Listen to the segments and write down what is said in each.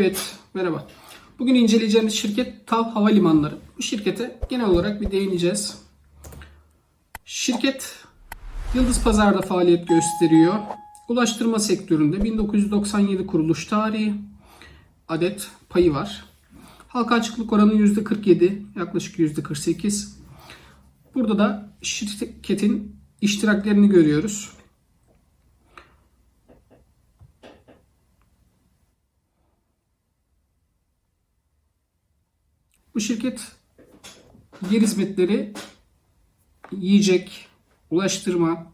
Evet, merhaba. Bugün inceleyeceğimiz şirket TAV Havalimanları. Bu şirkete genel olarak bir değineceğiz. Şirket Yıldız Pazar'da faaliyet gösteriyor. Ulaştırma sektöründe 1997 kuruluş tarihi adet payı var. Halka açıklık oranı %47, yaklaşık %48. Burada da şirketin iştiraklerini görüyoruz. Bu şirket yer hizmetleri, yiyecek, ulaştırma,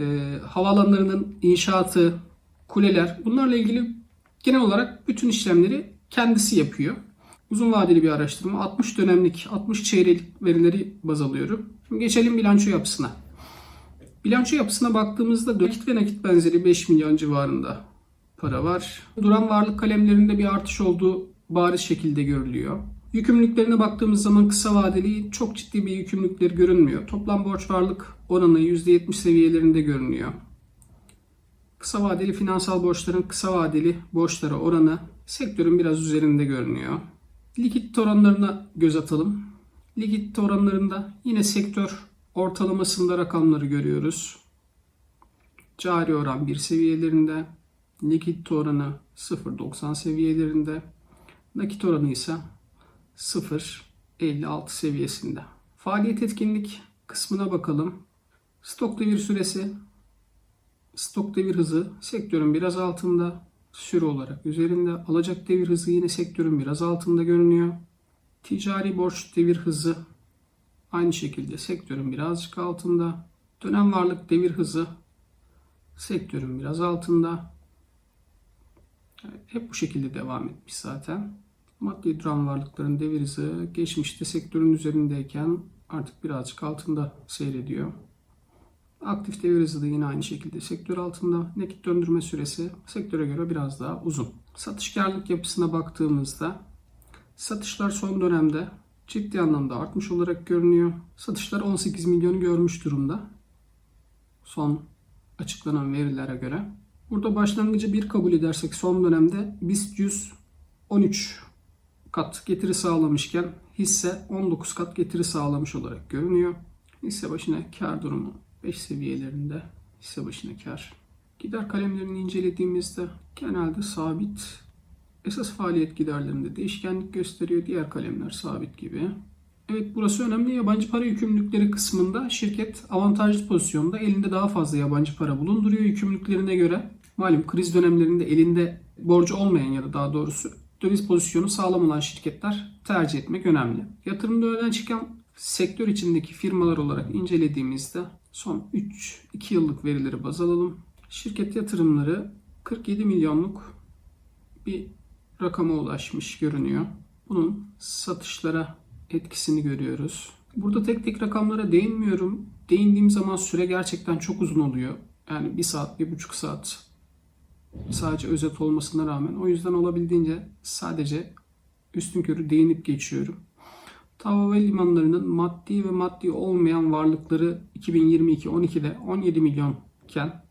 e, havaalanlarının inşaatı, kuleler bunlarla ilgili genel olarak bütün işlemleri kendisi yapıyor. Uzun vadeli bir araştırma. 60 dönemlik, 60 çeyreklik verileri baz alıyorum. Şimdi geçelim bilanço yapısına. Bilanço yapısına baktığımızda nakit ve nakit benzeri 5 milyon civarında para var. Duran varlık kalemlerinde bir artış olduğu bariz şekilde görülüyor. Yükümlülüklerine baktığımız zaman kısa vadeli çok ciddi bir yükümlülükleri görünmüyor. Toplam borç varlık oranı %70 seviyelerinde görünüyor. Kısa vadeli finansal borçların kısa vadeli borçlara oranı sektörün biraz üzerinde görünüyor. Likit oranlarına göz atalım. Likit oranlarında yine sektör ortalamasında rakamları görüyoruz. Cari oran 1 seviyelerinde, likit oranı 0.90 seviyelerinde, nakit oranı ise 0.56 seviyesinde. Faaliyet etkinlik kısmına bakalım. Stok devir süresi, stok devir hızı sektörün biraz altında, süre olarak üzerinde. Alacak devir hızı yine sektörün biraz altında görünüyor. Ticari borç devir hızı aynı şekilde sektörün birazcık altında. Dönem varlık devir hızı sektörün biraz altında. Hep bu şekilde devam etmiş zaten. Maddi duran varlıkların devir hızı geçmişte sektörün üzerindeyken artık birazcık altında seyrediyor. Aktif devir hızı da yine aynı şekilde sektör altında. Nakit döndürme süresi sektöre göre biraz daha uzun. Satış karlılık yapısına baktığımızda satışlar son dönemde ciddi anlamda artmış olarak görünüyor. Satışlar 18 milyonu görmüş durumda. Son açıklanan verilere göre. Burada başlangıcı bir kabul edersek son dönemde BIST 100 13 kat getiri sağlamışken hisse 19 kat getiri sağlamış olarak görünüyor. Hisse başına kar durumu 5 seviyelerinde hisse başına kar. Gider kalemlerini incelediğimizde genelde sabit. Esas faaliyet giderlerinde değişkenlik gösteriyor. Diğer kalemler sabit gibi. Evet burası önemli. Yabancı para yükümlülükleri kısmında şirket avantajlı pozisyonda elinde daha fazla yabancı para bulunduruyor yükümlülüklerine göre. Malum kriz dönemlerinde elinde borcu olmayan ya da daha doğrusu döviz pozisyonu sağlam olan şirketler tercih etmek önemli. Yatırımda öne çıkan sektör içindeki firmalar olarak incelediğimizde son 3-2 yıllık verileri baz alalım. Şirket yatırımları 47 milyonluk bir rakama ulaşmış görünüyor. Bunun satışlara etkisini görüyoruz. Burada tek tek rakamlara değinmiyorum. Değindiğim zaman süre gerçekten çok uzun oluyor. Yani bir saat, bir buçuk saat sadece özet olmasına rağmen. O yüzden olabildiğince sadece üstün körü değinip geçiyorum. Tava ve limanlarının maddi ve maddi olmayan varlıkları 2022-12'de 17 milyon iken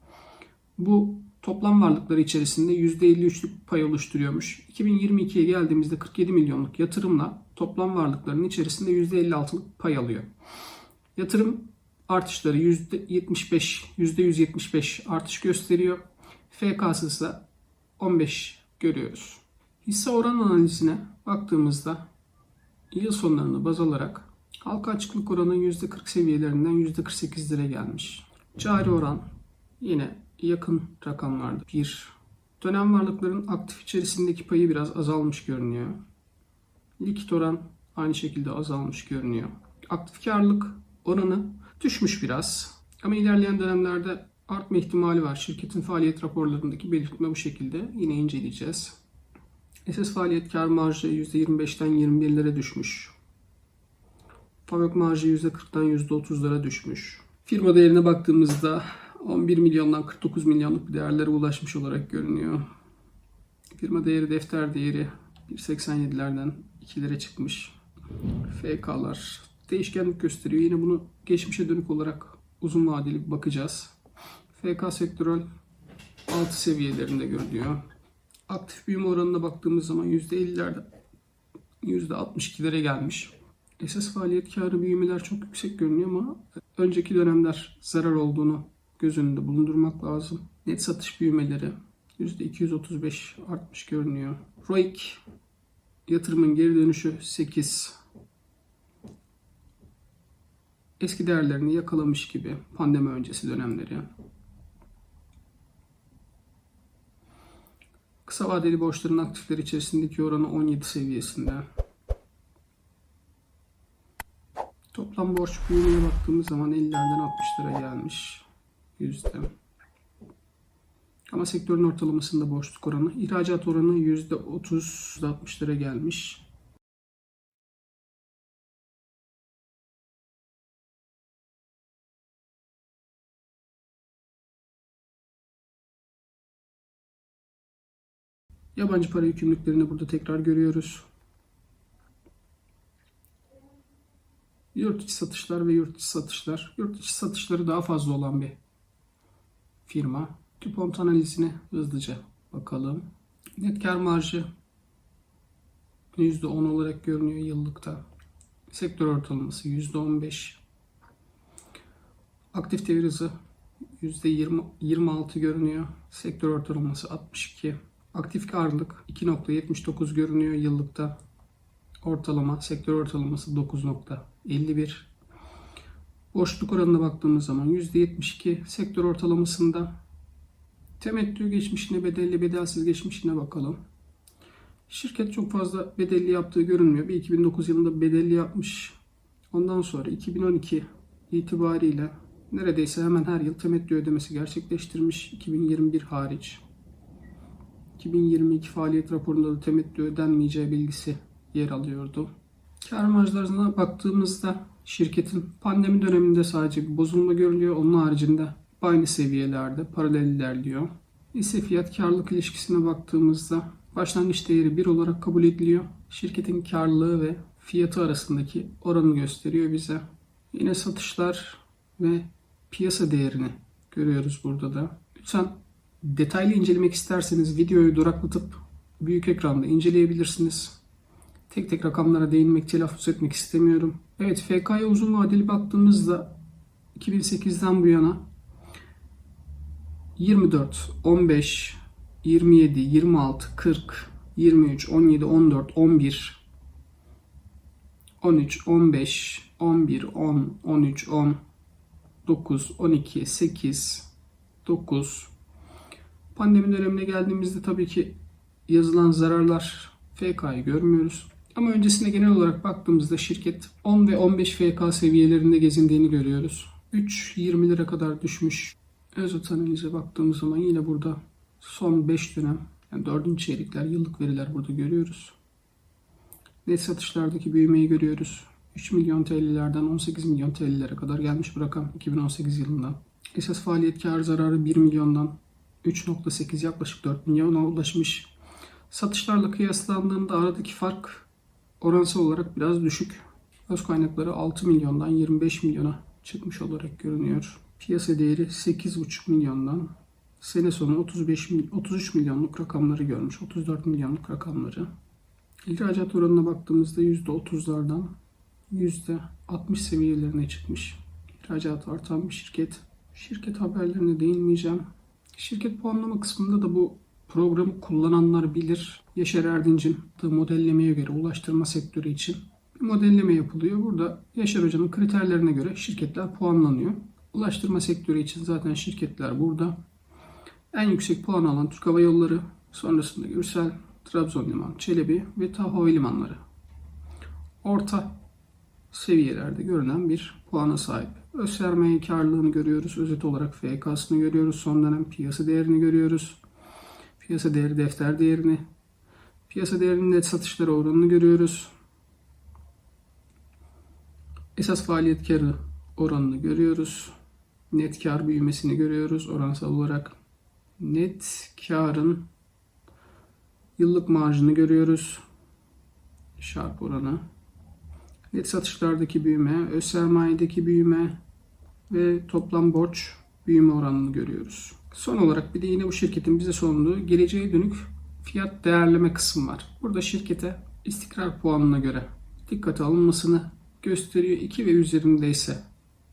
bu toplam varlıkları içerisinde %53'lük pay oluşturuyormuş. 2022'ye geldiğimizde 47 milyonluk yatırımla toplam varlıkların içerisinde %56'lık pay alıyor. Yatırım artışları %75, %175 artış gösteriyor. FK'sı ise 15 görüyoruz. Hisse oran analizine baktığımızda yıl sonlarını baz alarak halka açıklık oranı %40 seviyelerinden %48'lere gelmiş. Cari oran yine yakın rakamlarda. Bir dönem varlıkların aktif içerisindeki payı biraz azalmış görünüyor. Likit oran aynı şekilde azalmış görünüyor. Aktif karlılık oranı düşmüş biraz. Ama ilerleyen dönemlerde artma ihtimali var. Şirketin faaliyet raporlarındaki belirtme bu şekilde. Yine inceleyeceğiz. Esas faaliyet kar marjı %25'ten 21'lere düşmüş. Fabrik marjı %40'dan %30'lara düşmüş. Firma değerine baktığımızda 11 milyondan 49 milyonluk bir değerlere ulaşmış olarak görünüyor. Firma değeri defter değeri 1.87'lerden 2'lere çıkmış. FK'lar değişkenlik gösteriyor. Yine bunu geçmişe dönük olarak uzun vadeli bakacağız. FK sektörel 6 seviyelerinde görülüyor. Aktif büyüme oranına baktığımız zaman %50'lerde %62'lere gelmiş. Esas faaliyet karı büyümeler çok yüksek görünüyor ama önceki dönemler zarar olduğunu göz önünde bulundurmak lazım. Net satış büyümeleri %235 artmış görünüyor. ROIC yatırımın geri dönüşü 8. Eski değerlerini yakalamış gibi pandemi öncesi dönemleri. Kısa vadeli borçların aktifler içerisindeki oranı 17 seviyesinde. Toplam borç büyümeye baktığımız zaman 50'lerden 60'lara gelmiş. Yüzde. Ama sektörün ortalamasında borçluk oranı, ihracat oranı %30-60'lara gelmiş. Yabancı para yükümlülüklerini burada tekrar görüyoruz. Yurt içi satışlar ve yurt içi satışlar. Yurt içi satışları daha fazla olan bir firma. Dupont analizine hızlıca bakalım. Net kar marjı %10 olarak görünüyor yıllıkta. Sektör ortalaması %15. Aktif devir hızı %20, 26 görünüyor. Sektör ortalaması 62. Aktif karlılık 2.79 görünüyor yıllıkta. Ortalama, sektör ortalaması 9.51. Boşluk oranına baktığımız zaman %72 sektör ortalamasında. Temettü geçmişine, bedelli bedelsiz geçmişine bakalım. Şirket çok fazla bedelli yaptığı görünmüyor. Bir 2009 yılında bedelli yapmış. Ondan sonra 2012 itibariyle neredeyse hemen her yıl temettü ödemesi gerçekleştirmiş. 2021 hariç. 2022 faaliyet raporunda da temettü ödenmeyeceği bilgisi yer alıyordu. Kar marjlarına baktığımızda şirketin pandemi döneminde sadece bir bozulma görülüyor. Onun haricinde aynı seviyelerde paralel ilerliyor. Hisse fiyat karlılık ilişkisine baktığımızda başlangıç değeri 1 olarak kabul ediliyor. Şirketin karlılığı ve fiyatı arasındaki oranı gösteriyor bize. Yine satışlar ve piyasa değerini görüyoruz burada da. Lütfen detaylı incelemek isterseniz videoyu duraklatıp büyük ekranda inceleyebilirsiniz. Tek tek rakamlara değinmek, telaffuz etmek istemiyorum. Evet, FK'ya uzun vadeli baktığımızda 2008'den bu yana 24, 15, 27, 26, 40, 23, 17, 14, 11, 13, 15, 11, 10, 13, 10, 9, 12, 8, 9. Pandemi dönemine geldiğimizde tabii ki yazılan zararlar FK'yı görmüyoruz. Ama öncesinde genel olarak baktığımızda şirket 10 ve 15 FK seviyelerinde gezindiğini görüyoruz. 3.20 lira kadar düşmüş. Özet analize baktığımız zaman yine burada son 5 dönem yani 4. çeyrekler yıllık veriler burada görüyoruz. Net satışlardaki büyümeyi görüyoruz. 3 milyon TL'lerden 18 milyon TL'lere kadar gelmiş bu rakam 2018 yılında. Esas faaliyet kar zararı 1 milyondan 3.8 yaklaşık 4 milyona ulaşmış. Satışlarla kıyaslandığında aradaki fark oransal olarak biraz düşük. Öz kaynakları 6 milyondan 25 milyona çıkmış olarak görünüyor. Piyasa değeri 8,5 milyondan sene sonu 35 mil- 33 milyonluk rakamları görmüş. 34 milyonluk rakamları. İhracat oranına baktığımızda %30'lardan %60 seviyelerine çıkmış. İhracat artan bir şirket. Şirket haberlerine değinmeyeceğim. Şirket puanlama kısmında da bu programı kullananlar bilir. Yaşar Erdinç'in modellemeye göre ulaştırma sektörü için bir modelleme yapılıyor. Burada Yaşar Hoca'nın kriterlerine göre şirketler puanlanıyor. Ulaştırma sektörü için zaten şirketler burada. En yüksek puan alan Türk Hava Yolları, sonrasında Gürsel, Trabzon Liman, Çelebi ve TAV Havalimanları. Orta seviyelerde görünen bir puana sahip. Öz sermaye karlılığını görüyoruz. Özet olarak FK'sını görüyoruz. Son dönem piyasa değerini görüyoruz. Piyasa değeri defter değerini. Piyasa değerinin net satışları oranını görüyoruz. Esas faaliyet karı oranını görüyoruz. Net kar büyümesini görüyoruz oransal olarak. Net karın yıllık marjını görüyoruz. Şarp oranı. Net satışlardaki büyüme, öz sermayedeki büyüme ve toplam borç büyüme oranını görüyoruz. Son olarak bir de yine bu şirketin bize sunduğu geleceğe dönük fiyat değerleme kısmı var. Burada şirkete istikrar puanına göre dikkate alınmasını gösteriyor. 2 ve üzerindeyse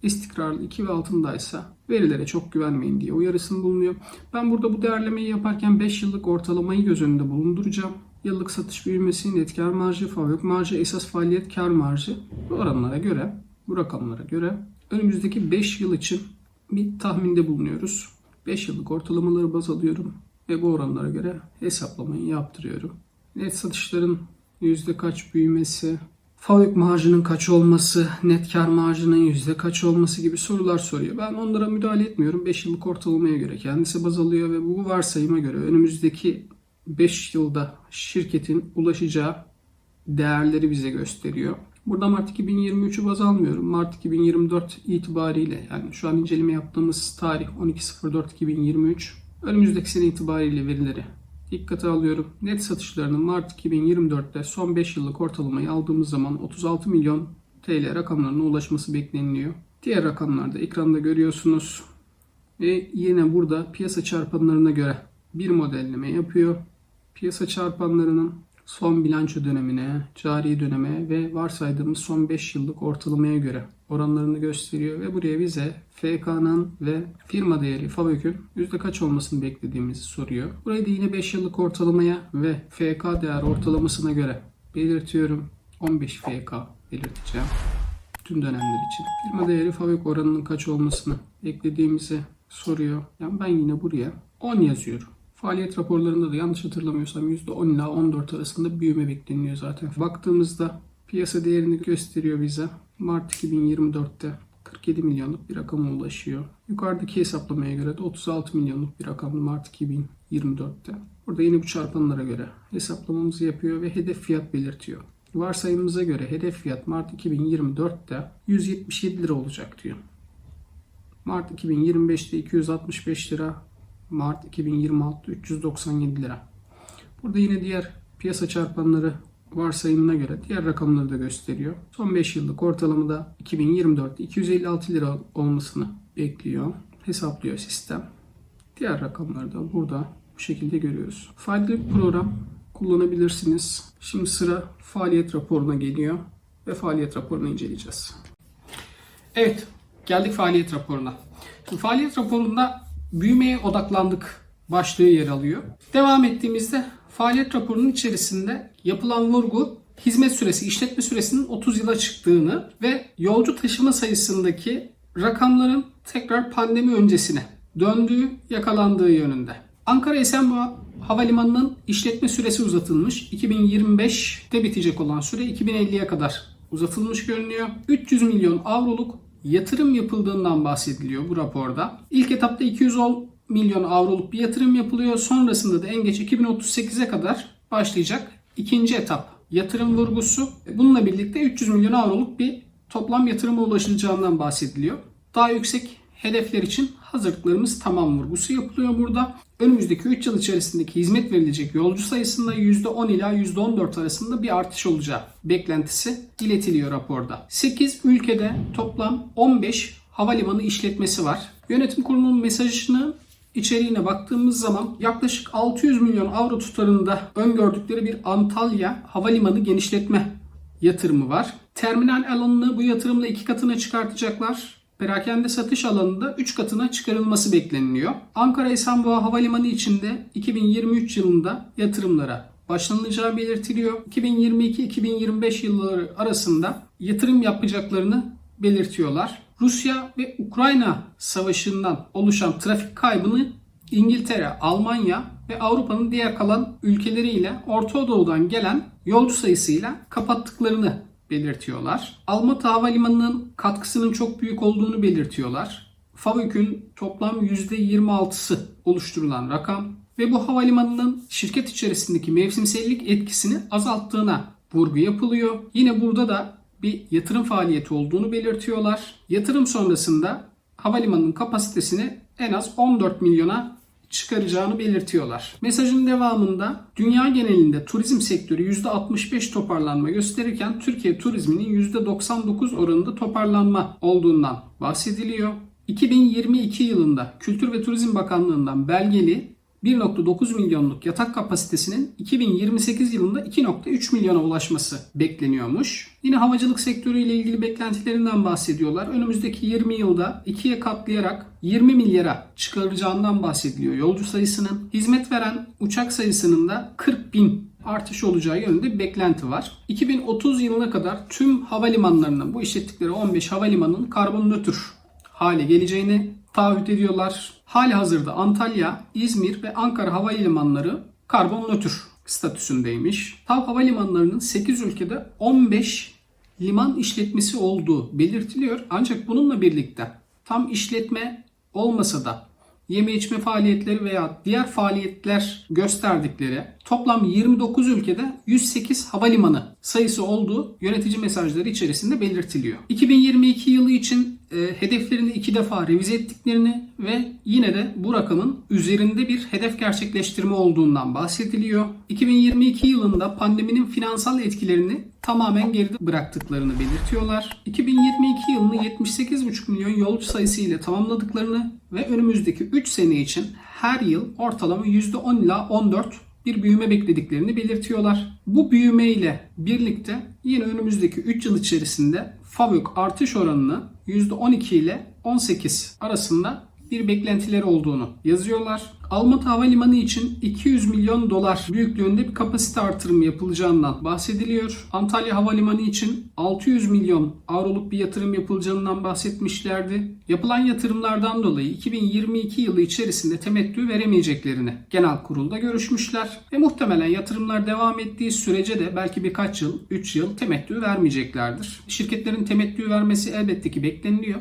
istikrarlı 2 ve altındaysa verilere çok güvenmeyin diye uyarısını bulunuyor. Ben burada bu değerlemeyi yaparken 5 yıllık ortalamayı göz önünde bulunduracağım. Yıllık satış büyümesi, net kar marjı, fabrik marjı, esas faaliyet kar marjı bu oranlara göre, bu rakamlara göre önümüzdeki 5 yıl için bir tahminde bulunuyoruz. 5 yıllık ortalamaları baz alıyorum ve bu oranlara göre hesaplamayı yaptırıyorum. Net satışların yüzde kaç büyümesi, fabrik marjının kaç olması, net kar marjının yüzde kaç olması gibi sorular soruyor. Ben onlara müdahale etmiyorum. 5 yıllık ortalamaya göre kendisi baz alıyor ve bu varsayıma göre önümüzdeki 5 yılda şirketin ulaşacağı değerleri bize gösteriyor. Burada Mart 2023'ü baz almıyorum. Mart 2024 itibariyle yani şu an inceleme yaptığımız tarih 12.04.2023 önümüzdeki sene itibariyle verileri dikkate alıyorum. Net satışlarının Mart 2024'te son 5 yıllık ortalamayı aldığımız zaman 36 milyon TL rakamlarına ulaşması bekleniliyor. Diğer rakamlarda ekranda görüyorsunuz. Ve yine burada piyasa çarpanlarına göre bir modelleme yapıyor. Piyasa çarpanlarının son bilanço dönemine, cari döneme ve varsaydığımız son 5 yıllık ortalamaya göre oranlarını gösteriyor ve buraya bize FK'nın ve firma değeri FAVÖK'ün yüzde kaç olmasını beklediğimizi soruyor. Burayı da yine 5 yıllık ortalamaya ve FK değer ortalamasına göre belirtiyorum. 15 FK belirteceğim. Tüm dönemler için. Firma değeri FAVÖK oranının kaç olmasını beklediğimizi soruyor. Yani ben yine buraya 10 yazıyorum. Faaliyet raporlarında da yanlış hatırlamıyorsam %10 ila 14 arasında büyüme bekleniyor zaten. Baktığımızda piyasa değerini gösteriyor bize. Mart 2024'te 47 milyonluk bir rakama ulaşıyor. Yukarıdaki hesaplamaya göre de 36 milyonluk bir rakamdı Mart 2024'te. Burada yine bu çarpanlara göre hesaplamamızı yapıyor ve hedef fiyat belirtiyor. Varsayımımıza göre hedef fiyat Mart 2024'te 177 lira olacak diyor. Mart 2025'te 265 lira, Mart 2026'da 397 lira. Burada yine diğer piyasa çarpanları varsayımına göre diğer rakamları da gösteriyor. Son 5 yıllık ortalamada 2024'te 256 lira olmasını bekliyor. Hesaplıyor sistem. Diğer rakamları da burada bu şekilde görüyoruz. Faydalı program kullanabilirsiniz. Şimdi sıra faaliyet raporuna geliyor ve faaliyet raporunu inceleyeceğiz. Evet, geldik faaliyet raporuna. Şimdi faaliyet raporunda büyümeye odaklandık başlığı yer alıyor. Devam ettiğimizde faaliyet raporunun içerisinde yapılan vurgu hizmet süresi, işletme süresinin 30 yıla çıktığını ve yolcu taşıma sayısındaki rakamların tekrar pandemi öncesine döndüğü, yakalandığı yönünde. Ankara Esenboğa Havalimanı'nın işletme süresi uzatılmış. 2025'te bitecek olan süre 2050'ye kadar uzatılmış görünüyor. 300 milyon avroluk yatırım yapıldığından bahsediliyor bu raporda. İlk etapta 210 milyon avroluk bir yatırım yapılıyor. Sonrasında da en geç 2038'e kadar başlayacak ikinci etap yatırım vurgusu. Bununla birlikte 300 milyon avroluk bir toplam yatırıma ulaşılacağından bahsediliyor. Daha yüksek hedefler için hazırlıklarımız tamam vurgusu yapılıyor burada. Önümüzdeki 3 yıl içerisindeki hizmet verilecek yolcu sayısında %10 ila %14 arasında bir artış olacağı beklentisi iletiliyor raporda. 8 ülkede toplam 15 havalimanı işletmesi var. Yönetim kurulunun mesajını içeriğine baktığımız zaman yaklaşık 600 milyon avro tutarında öngördükleri bir Antalya havalimanı genişletme yatırımı var. Terminal alanını bu yatırımla iki katına çıkartacaklar. Perakende satış alanında 3 katına çıkarılması bekleniliyor. Ankara Esenboğa Havalimanı içinde 2023 yılında yatırımlara başlanılacağı belirtiliyor. 2022-2025 yılları arasında yatırım yapacaklarını belirtiyorlar. Rusya ve Ukrayna savaşından oluşan trafik kaybını İngiltere, Almanya ve Avrupa'nın diğer kalan ülkeleriyle Orta Doğu'dan gelen yolcu sayısıyla kapattıklarını belirtiyorlar. Almatı Havalimanı'nın katkısının çok büyük olduğunu belirtiyorlar. FAVÖK'ün toplam %26'sı oluşturulan rakam ve bu havalimanının şirket içerisindeki mevsimsellik etkisini azalttığına vurgu yapılıyor. Yine burada da bir yatırım faaliyeti olduğunu belirtiyorlar. Yatırım sonrasında havalimanının kapasitesini en az 14 milyona çıkaracağını belirtiyorlar. Mesajın devamında dünya genelinde turizm sektörü %65 toparlanma gösterirken Türkiye turizminin %99 oranında toparlanma olduğundan bahsediliyor. 2022 yılında Kültür ve Turizm Bakanlığı'ndan belgeli 1.9 milyonluk yatak kapasitesinin 2028 yılında 2.3 milyona ulaşması bekleniyormuş. Yine havacılık sektörüyle ilgili beklentilerinden bahsediyorlar. Önümüzdeki 20 yılda ikiye katlayarak 20 milyara çıkaracağından bahsediliyor yolcu sayısının. Hizmet veren uçak sayısının da 40 bin artış olacağı yönünde bir beklenti var. 2030 yılına kadar tüm havalimanlarının bu işlettikleri 15 havalimanının karbon nötr hale geleceğini taahhüt ediyorlar. Hali hazırda Antalya, İzmir ve Ankara havalimanları karbon nötr statüsündeymiş. TAV havalimanlarının 8 ülkede 15 liman işletmesi olduğu belirtiliyor. Ancak bununla birlikte tam işletme olmasa da yeme içme faaliyetleri veya diğer faaliyetler gösterdikleri toplam 29 ülkede 108 havalimanı sayısı olduğu yönetici mesajları içerisinde belirtiliyor. 2022 yılı için e, hedeflerini iki defa revize ettiklerini ve yine de bu rakamın üzerinde bir hedef gerçekleştirme olduğundan bahsediliyor. 2022 yılında pandeminin finansal etkilerini tamamen geride bıraktıklarını belirtiyorlar. 2022 yılını 78,5 milyon yolcu sayısı ile tamamladıklarını ve önümüzdeki 3 sene için her yıl ortalama %10 ila 14 bir büyüme beklediklerini belirtiyorlar. Bu büyüme ile birlikte yine önümüzdeki 3 yıl içerisinde FAVÖK artış oranını %12 ile 18 arasında bir beklentileri olduğunu yazıyorlar. Almatı Havalimanı için 200 milyon dolar büyüklüğünde bir kapasite artırımı yapılacağından bahsediliyor. Antalya Havalimanı için 600 milyon avroluk bir yatırım yapılacağından bahsetmişlerdi. Yapılan yatırımlardan dolayı 2022 yılı içerisinde temettü veremeyeceklerini genel kurulda görüşmüşler. Ve muhtemelen yatırımlar devam ettiği sürece de belki birkaç yıl, 3 yıl temettü vermeyeceklerdir. Şirketlerin temettü vermesi elbette ki bekleniliyor.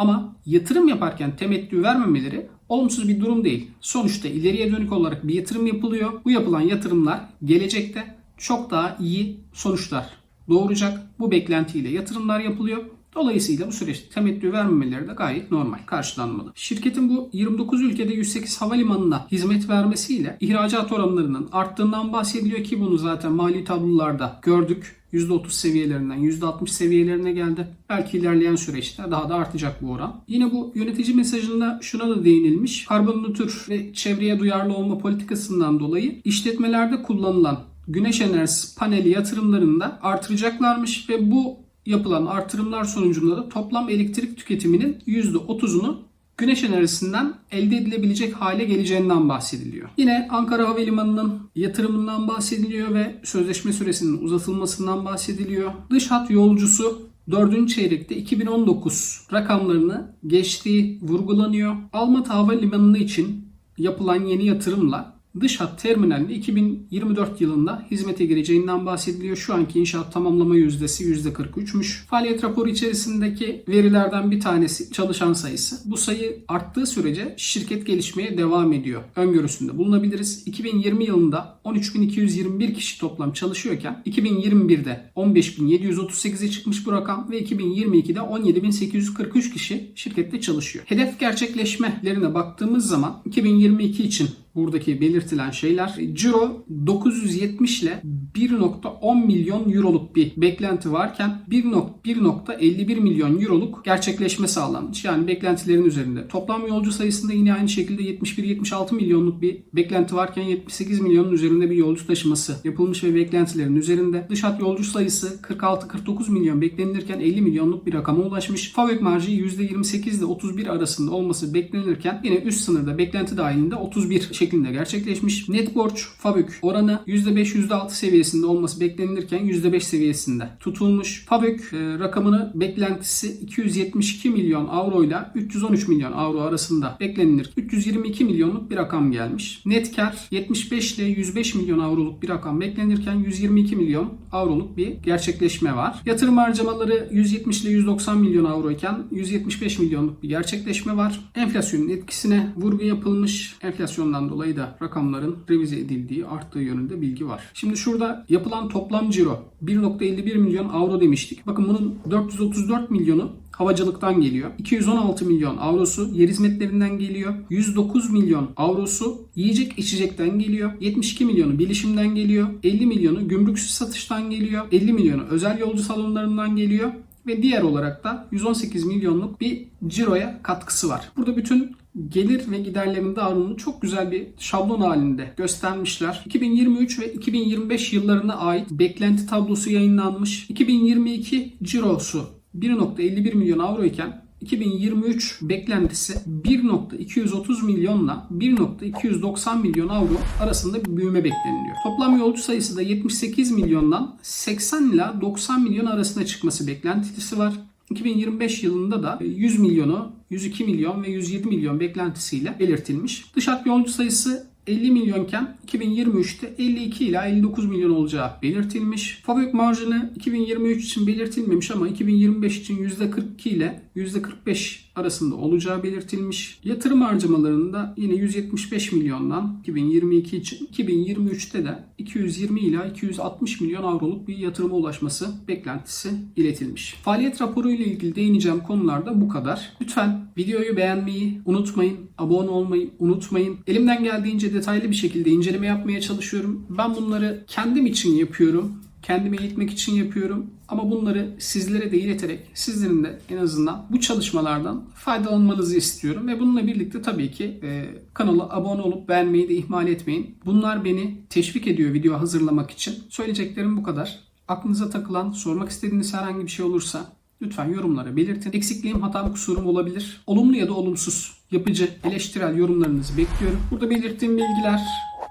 Ama yatırım yaparken temettü vermemeleri olumsuz bir durum değil. Sonuçta ileriye dönük olarak bir yatırım yapılıyor. Bu yapılan yatırımlar gelecekte çok daha iyi sonuçlar doğuracak. Bu beklentiyle yatırımlar yapılıyor. Dolayısıyla bu süreçte temettü vermemeleri de gayet normal karşılanmalı. Şirketin bu 29 ülkede 108 havalimanına hizmet vermesiyle ihracat oranlarının arttığından bahsediliyor ki bunu zaten mali tablolarda gördük. %30 seviyelerinden %60 seviyelerine geldi. Belki ilerleyen süreçte daha da artacak bu oran. Yine bu yönetici mesajında şuna da değinilmiş. Karbon nötr ve çevreye duyarlı olma politikasından dolayı işletmelerde kullanılan güneş enerjisi paneli yatırımlarını da artıracaklarmış ve bu yapılan artırımlar sonucunda da toplam elektrik tüketiminin %30'unu güneş enerjisinden elde edilebilecek hale geleceğinden bahsediliyor. Yine Ankara Havalimanı'nın yatırımından bahsediliyor ve sözleşme süresinin uzatılmasından bahsediliyor. Dış hat yolcusu 4. çeyrekte 2019 rakamlarını geçtiği vurgulanıyor. Almatı Havalimanı için yapılan yeni yatırımla dış hat terminalinde 2024 yılında hizmete gireceğinden bahsediliyor. Şu anki inşaat tamamlama yüzdesi %43'müş. Faaliyet raporu içerisindeki verilerden bir tanesi çalışan sayısı. Bu sayı arttığı sürece şirket gelişmeye devam ediyor. Öngörüsünde bulunabiliriz. 2020 yılında 13.221 kişi toplam çalışıyorken 2021'de 15.738'e çıkmış bu rakam ve 2022'de 17.843 kişi şirkette çalışıyor. Hedef gerçekleşmelerine baktığımız zaman 2022 için buradaki belirtilen şeyler. Ciro 970 ile 1.10 milyon euroluk bir beklenti varken 1.51 milyon euroluk gerçekleşme sağlanmış. Yani beklentilerin üzerinde. Toplam yolcu sayısında yine aynı şekilde 71-76 milyonluk bir beklenti varken 78 milyonun üzerinde bir yolcu taşıması yapılmış ve beklentilerin üzerinde. Dış hat yolcu sayısı 46-49 milyon beklenirken 50 milyonluk bir rakama ulaşmış. FAVÖK marjı %28 ile 31 arasında olması beklenirken yine üst sınırda beklenti dahilinde 31 şeklinde gerçekleşmiş. Net borç FABÖK oranı %5-%6 seviyesinde olması beklenilirken %5 seviyesinde tutulmuş. FABÖK e, rakamını beklentisi 272 milyon avro ile 313 milyon avro arasında beklenilir. 322 milyonluk bir rakam gelmiş. Net kar 75 ile 105 milyon avroluk bir rakam beklenirken 122 milyon avroluk bir gerçekleşme var. Yatırım harcamaları 170 ile 190 milyon avro iken 175 milyonluk bir gerçekleşme var. Enflasyonun etkisine vurgu yapılmış. Enflasyondan dolayı da rakamların revize edildiği, arttığı yönünde bilgi var. Şimdi şurada yapılan toplam ciro 1.51 milyon avro demiştik. Bakın bunun 434 milyonu havacılıktan geliyor. 216 milyon avrosu yer hizmetlerinden geliyor. 109 milyon avrosu yiyecek içecekten geliyor. 72 milyonu bilişimden geliyor. 50 milyonu gümrüksüz satıştan geliyor. 50 milyonu özel yolcu salonlarından geliyor ve diğer olarak da 118 milyonluk bir ciroya katkısı var. Burada bütün gelir ve giderlerin dağılımını çok güzel bir şablon halinde göstermişler. 2023 ve 2025 yıllarına ait beklenti tablosu yayınlanmış. 2022 cirosu 1.51 milyon avro iken 2023 beklentisi 1.230 milyonla 1.290 milyon avro arasında bir büyüme bekleniliyor. Toplam yolcu sayısı da 78 milyondan 80 ila 90 milyon arasında çıkması beklentisi var. 2025 yılında da 100 milyonu, 102 milyon ve 107 milyon beklentisiyle belirtilmiş. Dış hat yolcu sayısı 50 milyonken 2023'te 52 ila 59 milyon olacağı belirtilmiş. Fabrik marjını 2023 için belirtilmemiş ama 2025 için %42 ile %45 arasında olacağı belirtilmiş. Yatırım harcamalarında yine 175 milyondan 2022 için 2023'te de 220 ila 260 milyon avroluk bir yatırıma ulaşması beklentisi iletilmiş. Faaliyet raporu ile ilgili değineceğim konular da bu kadar. Lütfen videoyu beğenmeyi unutmayın, abone olmayı unutmayın. Elimden geldiğince detaylı bir şekilde inceleme yapmaya çalışıyorum. Ben bunları kendim için yapıyorum. Kendime eğitmek için yapıyorum. Ama bunları sizlere de ileterek sizlerin de en azından bu çalışmalardan faydalanmanızı istiyorum. Ve bununla birlikte tabii ki e, kanala abone olup beğenmeyi de ihmal etmeyin. Bunlar beni teşvik ediyor video hazırlamak için. Söyleyeceklerim bu kadar. Aklınıza takılan, sormak istediğiniz herhangi bir şey olursa lütfen yorumlara belirtin. Eksikliğim, hatam, kusurum olabilir. Olumlu ya da olumsuz, yapıcı, eleştirel yorumlarınızı bekliyorum. Burada belirttiğim bilgiler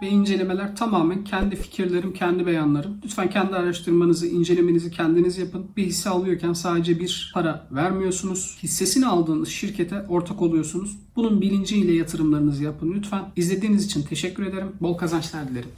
ve incelemeler tamamen kendi fikirlerim, kendi beyanlarım. Lütfen kendi araştırmanızı, incelemenizi kendiniz yapın. Bir hisse alıyorken sadece bir para vermiyorsunuz. Hissesini aldığınız şirkete ortak oluyorsunuz. Bunun bilinciyle yatırımlarınızı yapın lütfen. İzlediğiniz için teşekkür ederim. Bol kazançlar dilerim.